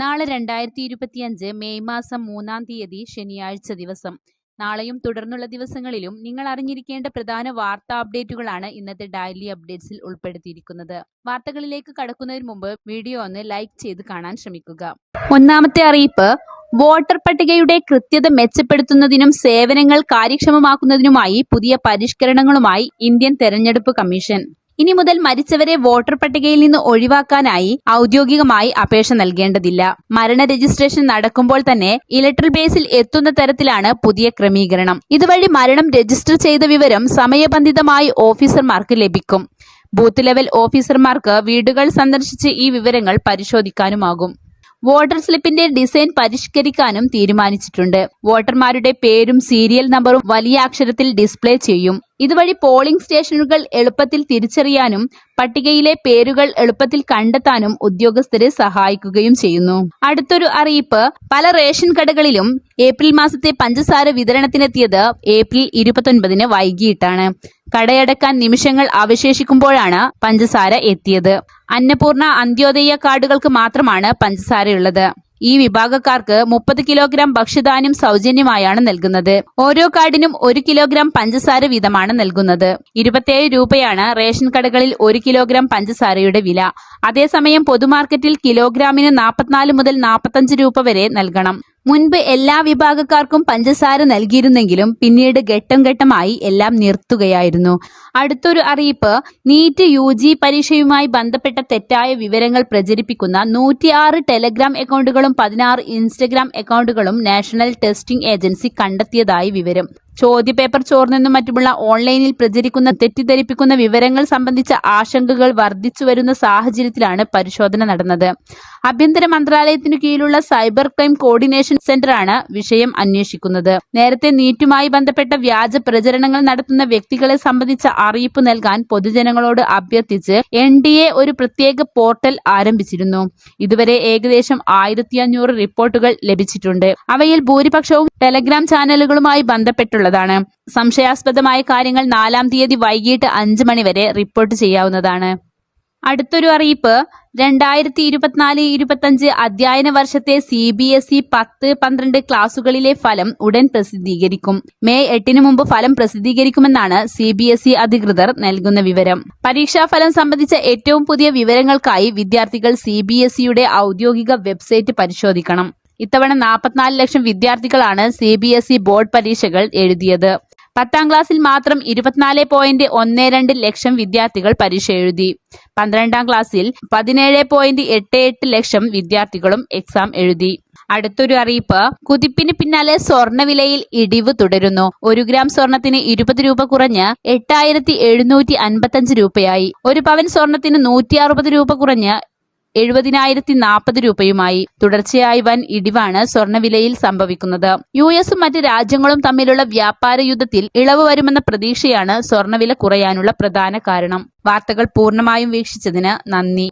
നാളെ രണ്ടായിരത്തി ഇരുപത്തിയഞ്ച് മെയ് മാസം മൂന്നാം തീയതി ശനിയാഴ്ച ദിവസം. നാളെയും തുടർന്നുള്ള ദിവസങ്ങളിലും നിങ്ങൾ അറിഞ്ഞിരിക്കേണ്ട പ്രധാന വാർത്താ അപ്ഡേറ്റുകളാണ് ഇന്നത്തെ ഡെയിലി അപ്ഡേറ്റ്സിൽ ഉൾപ്പെടുത്തിയിരിക്കുന്നത്. വാർത്തകളിലേക്ക് കടക്കുന്നതിന് മുമ്പ് വീഡിയോ ഒന്ന് ലൈക്ക് ചെയ്ത് കാണാൻ ശ്രമിക്കുക. ഒന്നാമത്തെ അറിയിപ്പ് വോട്ടർ പട്ടികയുടെ കൃത്യത മെച്ചപ്പെടുത്തുന്നതിനും സേവനങ്ങൾ കാര്യക്ഷമമാക്കുന്നതിനുമായി പുതിയ പരിഷ്കരണങ്ങളുമായി ഇന്ത്യൻ തെരഞ്ഞെടുപ്പ് കമ്മീഷൻ. ഇനി മുതൽ മരിച്ചവരെ വോട്ടർ പട്ടികയിൽ നിന്ന് ഒഴിവാക്കാനായി ഔദ്യോഗികമായി അപേക്ഷ നൽകേണ്ടതില്ല. മരണ രജിസ്ട്രേഷൻ നടക്കുമ്പോൾ തന്നെ ഇലക്ട്രൽ ബേസിൽ എത്തുന്ന തരത്തിലാണ് പുതിയ ക്രമീകരണം. ഇതുവഴി മരണം രജിസ്റ്റർ ചെയ്ത വിവരം സമയബന്ധിതമായി ഓഫീസർമാർക്ക് ലഭിക്കും. ബൂത്ത് ലെവൽ ഓഫീസർമാർക്ക് വീടുകൾ സന്ദർശിച്ച് ഈ വിവരങ്ങൾ പരിശോധിക്കാനുമാകും. വോട്ടർ സ്ലിപ്പിന്റെ ഡിസൈൻ പരിഷ്കരിക്കാനും തീരുമാനിച്ചിട്ടുണ്ട്. വോട്ടർമാരുടെ പേരും സീരിയൽ നമ്പറും വലിയ അക്ഷരത്തിൽ ഡിസ്പ്ലേ ചെയ്യും. ഇതുവഴി പോളിംഗ് സ്റ്റേഷനുകൾ എളുപ്പത്തിൽ തിരിച്ചറിയാനും പട്ടികയിലെ പേരുകൾ എളുപ്പത്തിൽ കണ്ടെത്താനും ഉദ്യോഗസ്ഥരെ സഹായിക്കുകയും ചെയ്യുന്നു. അടുത്തൊരു അറിയിപ്പ് പല റേഷൻ കടകളിലും ഏപ്രിൽ മാസത്തെ പഞ്ചസാര വിതരണത്തിനെത്തിയത് ഏപ്രിൽ ഇരുപത്തൊൻപതിന് വൈകിട്ടാണ്. കടയടക്കാൻ നിമിഷങ്ങൾ അവശേഷിക്കുമ്പോഴാണ് പഞ്ചസാര എത്തിയത്. അന്നപൂർണ അന്ത്യോദയ കാർഡുകൾക്ക് മാത്രമാണ് പഞ്ചസാരയുള്ളത്. ഈ വിഭാഗക്കാർക്ക് മുപ്പത് കിലോഗ്രാം ഭക്ഷ്യധാന്യം സൗജന്യമായാണ് നൽകുന്നത്. ഓരോ കാർഡിനും ഒരു കിലോഗ്രാം പഞ്ചസാര വീതമാണ് നൽകുന്നത്. ഇരുപത്തിയേഴ് രൂപയാണ് റേഷൻ കടകളിൽ ഒരു കിലോഗ്രാം പഞ്ചസാരയുടെ വില. അതേസമയം പൊതുമാർക്കറ്റിൽ കിലോഗ്രാമിന് നാൽപ്പത്തിനാല് മുതൽ നാൽപ്പത്തഞ്ച് രൂപ വരെ നൽകണം. മുൻപ് എല്ലാ വിഭാഗക്കാർക്കും പഞ്ചസാര നൽകിയിരുന്നെങ്കിലും പിന്നീട് ഘട്ടം ഘട്ടമായി എല്ലാം നിർത്തുകയായിരുന്നു. അടുത്തൊരു അറിയിപ്പ് നീറ്റ് യു ജി പരീക്ഷയുമായി ബന്ധപ്പെട്ട തെറ്റായ വിവരങ്ങൾ പ്രചരിപ്പിക്കുന്ന നൂറ്റിയാറ് ടെലഗ്രാം അക്കൗണ്ടുകളും പതിനാറ് ഇൻസ്റ്റഗ്രാം അക്കൗണ്ടുകളും നാഷണൽ ടെസ്റ്റിംഗ് ഏജൻസി കണ്ടെത്തിയതായി വിവരം. ചോദ്യപേപ്പർ ചോർന്നെന്നും മറ്റുമുള്ള ഓൺലൈനിൽ പ്രചരിക്കുന്ന തെറ്റിദ്ധരിപ്പിക്കുന്ന വിവരങ്ങൾ സംബന്ധിച്ച ആശങ്കകൾ വർദ്ധിച്ചു വരുന്ന സാഹചര്യത്തിലാണ് പരിശോധന നടന്നത്. ആഭ്യന്തര മന്ത്രാലയത്തിനു കീഴിലുള്ള സൈബർ ക്രൈം കോർഡിനേഷൻ സെന്ററാണ് വിഷയം അന്വേഷിക്കുന്നത്. നേരത്തെ നീറ്റുമായി ബന്ധപ്പെട്ട വ്യാജ പ്രചരണങ്ങൾ നടത്തുന്ന വ്യക്തികളെ സംബന്ധിച്ച അറിയിപ്പ് നൽകാൻ പൊതുജനങ്ങളോട് അഭ്യർത്ഥിച്ച് എൻ ഡി എ ഒരു പ്രത്യേക പോർട്ടൽ ആരംഭിച്ചിരുന്നു. ഇതുവരെ ഏകദേശം ആയിരത്തി അഞ്ഞൂറ് റിപ്പോർട്ടുകൾ ലഭിച്ചിട്ടുണ്ട്. അവയിൽ ഭൂരിപക്ഷവും ടെലഗ്രാം ചാനലുകളുമായി ബന്ധപ്പെട്ടുള്ളതാണ് സംശയാസ്പദമായ കാര്യങ്ങൾ നാലാം തീയതി വൈകിട്ട് അഞ്ച് മണിവരെ റിപ്പോർട്ട് ചെയ്യാവുന്നതാണ്. അടുത്തൊരു അറിയിപ്പ്. രണ്ടായിരത്തി ഇരുപത്തിനാല് ഇരുപത്തഞ്ച് അധ്യയന വർഷത്തെ സി ബി എസ് ഇ പത്ത് പന്ത്രണ്ട് ക്ലാസുകളിലെ ഫലം ഉടൻ പ്രസിദ്ധീകരിക്കും. മെയ് എട്ടിന് മുമ്പ് ഫലം പ്രസിദ്ധീകരിക്കുമെന്നാണ് സി ബി എസ് ഇ അധികൃതർ നൽകുന്ന വിവരം. പരീക്ഷാഫലം സംബന്ധിച്ച ഏറ്റവും പുതിയ വിവരങ്ങൾക്കായി വിദ്യാർത്ഥികൾ സി ബി എസ് ഇയുടെ ഔദ്യോഗിക വെബ്സൈറ്റ് പരിശോധിക്കണം. ഇത്തവണ നാൽപ്പത്തിനാല് ലക്ഷം വിദ്യാർത്ഥികളാണ് C B S E board പരീക്ഷകൾ എഴുതിയത്. പത്താം ക്ലാസ്സിൽ മാത്രം ഇരുപത്തിനാല് പോയിന്റ് ഒന്ന് രണ്ട് ലക്ഷം വിദ്യാർത്ഥികൾ പരീക്ഷ എഴുതി. പന്ത്രണ്ടാം ക്ലാസ്സിൽ പതിനേഴ് പോയിന്റ് എട്ട് എട്ട് ലക്ഷം വിദ്യാർത്ഥികളും എക്സാം എഴുതി. അടുത്തൊരു അറിയിപ്പ് കുതിപ്പിന് പിന്നാലെ സ്വർണവിലയിൽ ഇടിവ് തുടരുന്നു. ഒരു ഗ്രാം സ്വർണത്തിന് ഇരുപത് രൂപ കുറഞ്ഞ് എട്ടായിരത്തി എഴുന്നൂറ്റി അൻപത്തഞ്ച് രൂപയായി. ഒരു പവൻ സ്വർണത്തിന് നൂറ്റി അറുപത് രൂപ കുറഞ്ഞ് എഴുപതിനായിരത്തി നാൽപ്പത് രൂപയുമായി തുടർച്ചയായി വൻ ഇടിവാണ് സ്വർണവിലയിൽ സംഭവിക്കുന്നത്. യു എസും മറ്റ് രാജ്യങ്ങളും തമ്മിലുള്ള വ്യാപാര യുദ്ധത്തിൽ ഇളവ് വരുമെന്ന പ്രതീക്ഷയാണ് സ്വർണവില കുറയാനുള്ള പ്രധാന കാരണം. വാർത്തകൾ പൂർണമായും വീക്ഷിച്ചതിന് നന്ദി.